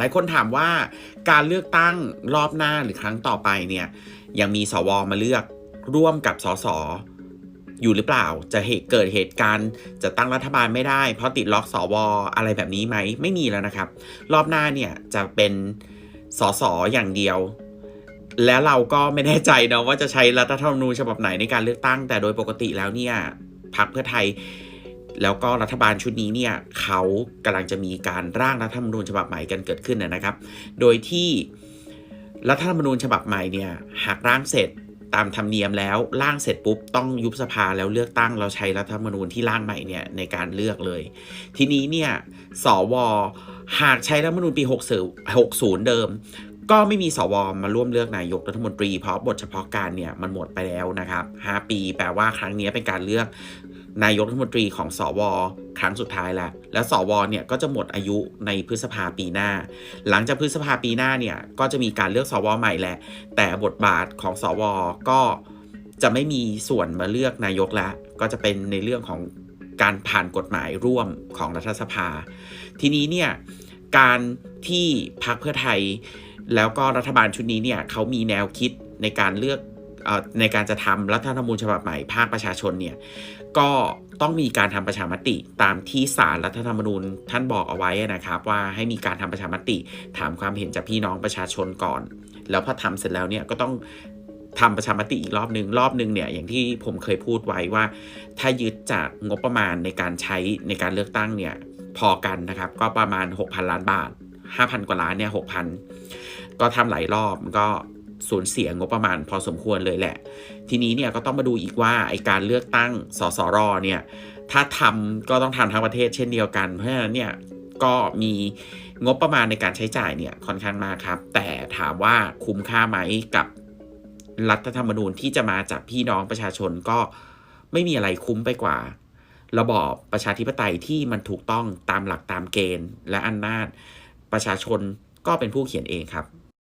หลายคนถามว่าการเลือกตั้งรอบหน้าหรือครั้งต่อไปเนี่ยยังมีสวมาเลือกร่วมกับสสอยู่หรือเปล่า จะเหตุเกิดเหตุการณ์จะตั้งรัฐบาลไม่ได้ เพราะติดล็อกสวอะไรแบบนี้ไหมไม่มีแล้วนะครับ รอบหน้าเนี่ยจะเป็นสสอย่างเดียว แล้วเราก็ไม่แน่ใจนะว่าจะใช้รัฐธรรมนูญฉบับไหนในการเลือกตั้ง แต่โดยปกติแล้วเนี่ยพรรคเพื่อไทย แล้วก็รัฐบาลชุดนี้เนี่ยเขากำลังจะมีการร่างรัฐธรรมนูญฉบับใหม่กันเกิดขึ้นนะครับ โดยที่รัฐธรรมนูญฉบับใหม่เนี่ยหากร่างเสร็จตามธรรมเนียมแล้วร่างเสร็จปุ๊บต้องยุบสภาแล้วเลือกตั้งเราใช้รัฐธรรมนูญที่ร่างใหม่เนี่ยในการเลือกเลย ทีนี้เนี่ยสวหากใช้รัฐธรรมนูญปี 60 60เดิม ก็ไม่มีสวมาร่วมเลือกนายกรัฐมนตรีเพราะบทเฉพาะการเนี่ยมันหมดไปแล้วนะครับ 5 ปีแปลว่าครั้งนี้เป็นการเลือก นายกรัฐมนตรีของสวครั้งสุดท้ายแล้ว แล้วสวเนี่ยก็จะหมดอายุในพฤษภาปีหน้า หลังจากพฤษภาปีหน้าเนี่ยก็จะมีการเลือกสวใหม่แหละ แต่บทบาทของสวก็จะไม่มีส่วนมาเลือกนายกแล้วก็จะเป็นในเรื่องของการผ่านกฎหมายร่วมของรัฐสภา ทีนี้เนี่ยการที่พรรคเพื่อไทย แล้วก็รัฐบาลชุดนี้เนี่ยเขามีแนวคิดในการเลือก ในการจะทำรัฐธรรมนูญฉบับใหม่ภาคประชาชนเนี่ยก็ต้องมีการทำประชามติตามที่สารรัฐธรรมนูญท่านบอกเอาไว้นะครับ ว่าให้มีการทำประชามติ ถามความเห็นจากพี่น้องประชาชนก่อน แล้วพอทำเสร็จแล้วเนี่ยก็ต้องทำประชามติอีกรอบหนึ่งรอบหนึ่งเนี่ยอย่างที่ผมเคยพูดไว้ว่า ถ้ายึดจากงบประมาณในการใช้ในการเลือกตั้งเนี่ยพอกันนะครับก็ประมาณ 6,000 ล้านบาท 5,000 กว่าล้านเนี่ย6,000 ก็ทำหลายรอบก็ สูญเสียงบประมาณพอสมควรเลยแหละ ทีนี้เนี่ยก็ต้องมาดูอีกว่าไอการเลือกตั้งสสรเนี่ยถ้าทำก็ต้องทำทั้งประเทศเช่นเดียวกัน เพราะฉะนั้นเนี่ยก็มีงบประมาณในการใช้จ่ายเนี่ยค่อนข้างมากครับ แต่ถามว่าคุ้มค่าไหมกับรัฐธรรมนูญที่จะมาจากพี่น้องประชาชนก็ไม่มีอะไรคุ้มไปกว่า ระบอบประชาธิปไตยที่มันถูกต้องตามหลักตามเกณฑ์ และอำนาจประชาชนก็เป็นผู้เขียนเองครับ